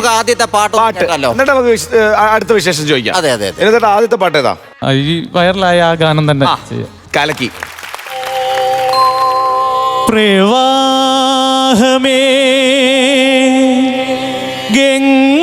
നമുക്ക് ആദ്യത്തെ പാട്ട് പാട്ട്. കേൾക്കാലോ? എന്നിട്ട് നമുക്ക് വിശ- ഏ, അടുത്ത വിശേഷം ചോദിക്കാം. അതെ, അതെ, അതെ. എന്നിട്ട് ആദ്യത്തെ പാട്ട് ഏതാ? ആ, ഈ വൈറലായ ആ ഗാനം തന്നെ ആ, ചെയ്യാം. കലക്കി. പ്രവാഹമേ ഗംഗാ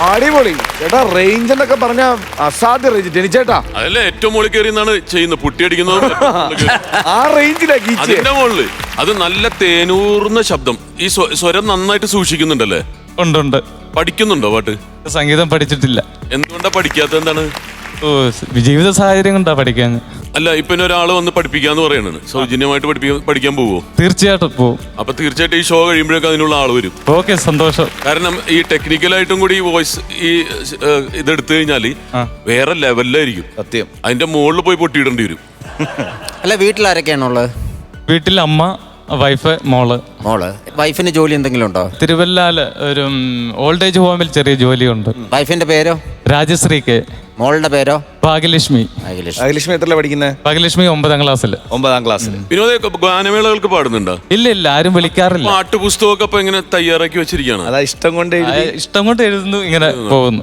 അടിപൊളി. ചേട്ടാ റേഞ്ച് എന്നൊക്കെ പറഞ്ഞ അസാധ്യ റേഞ്ച് ടെനിച്ചേട്ടാ അതല്ലേ ഏറ്റവും മുകളിൽ കയറി എന്നാണ് ചെയ്യുന്നത്. പുട്ടിയടിക്കുന്നത് ആ റേഞ്ചിലാ ഗീച്ച്. അതിന്റെ മുകളിൽ അത് നല്ല തേനൂർന്ന ശബ്ദം. ഈ സ്വ- സ്വരം നന്നായിട്ട് സൂക്ഷിക്കുന്നുണ്ടല്ലേ? ഉണ്ട് ഉണ്ട്. പഠിക്കുന്നുണ്ടോ പാട്ട്? സംഗീതം പഠിച്ചിട്ടില്ല. എന്തുകൊണ്ടാ പഠിക്കാത്ത എന്താണ്? ഓ ജീവിത സാഹചര്യം കൊണ്ടാ പഠിക്കാൻ? അല്ല ഇപ്പൊ ഇനി ഒരാൾ വന്ന് പഠിപ്പിക്കാന്ന് പറയണത്. സൗജന്യമായിട്ട് പഠിപ്പിക്കാൻ പഠിക്കാൻ പോവോ? തീർച്ചയായിട്ടും പോവും. അപ്പൊ തീർച്ചയായിട്ടും ഈ ഷോ കഴിയുമ്പോഴേക്കും അതിനുള്ള ആൾ വരും. ഓക്കെ സന്തോഷം. കാരണം ഈ ടെക്നിക്കലായിട്ടും കൂടി ഈ വോയിസ് ഈ ഏഹ്, ഇതെടുത്തു കഴിഞ്ഞാൽ വേറെ ലെവലിലായിരിക്കും സത്യം. അതിന്റെ മുകളിൽ പോയി പൊട്ടിയിടേണ്ടി വരും. അല്ല വീട്ടിൽ ആരൊക്കെയാണുള്ളത് വീട്ടിൽ അമ്മ വൈഫ് മോൾ. മോൾ. വൈഫിന് ജോലി എന്തെങ്കിലും ഉണ്ടോ? തിരുവല്ലാൽ ഒരു ഓൾഡ് ഏജ് ഹോമിൽ ചെറിയ ജോലിയുണ്ട്. വൈഫിന്റെ പേരോ? രാജശ്രീ കെ മോളുടെ പേരോ? ഭാഗ്യലക്ഷ്മി. അഖിലേഷ് അഖിലക്ഷ്മി എത്രല്ല പഠിക്കുന്നത് ഭാഗ്യലക്ഷ്മി ഒമ്പതാം ക്ലാസ്സിൽ ഒമ്പതാം ക്ലാസ്സിൽ വിനോദ ഗാനമേളകൾക്ക് പാടുന്നുണ്ടോ? ഇല്ല ഇല്ല ആരും വിളിക്കാറില്ല. പാട്ടുപുസ്തകമൊക്കെ ഇങ്ങനെ തയ്യാറാക്കി വെച്ചിരിക്കുകയാണ്. അതാ ഇഷ്ടം കൊണ്ട് ആ, ഇഷ്ടം കൊണ്ട് എഴുതുന്നു ഇങ്ങനെ പോകുന്നു.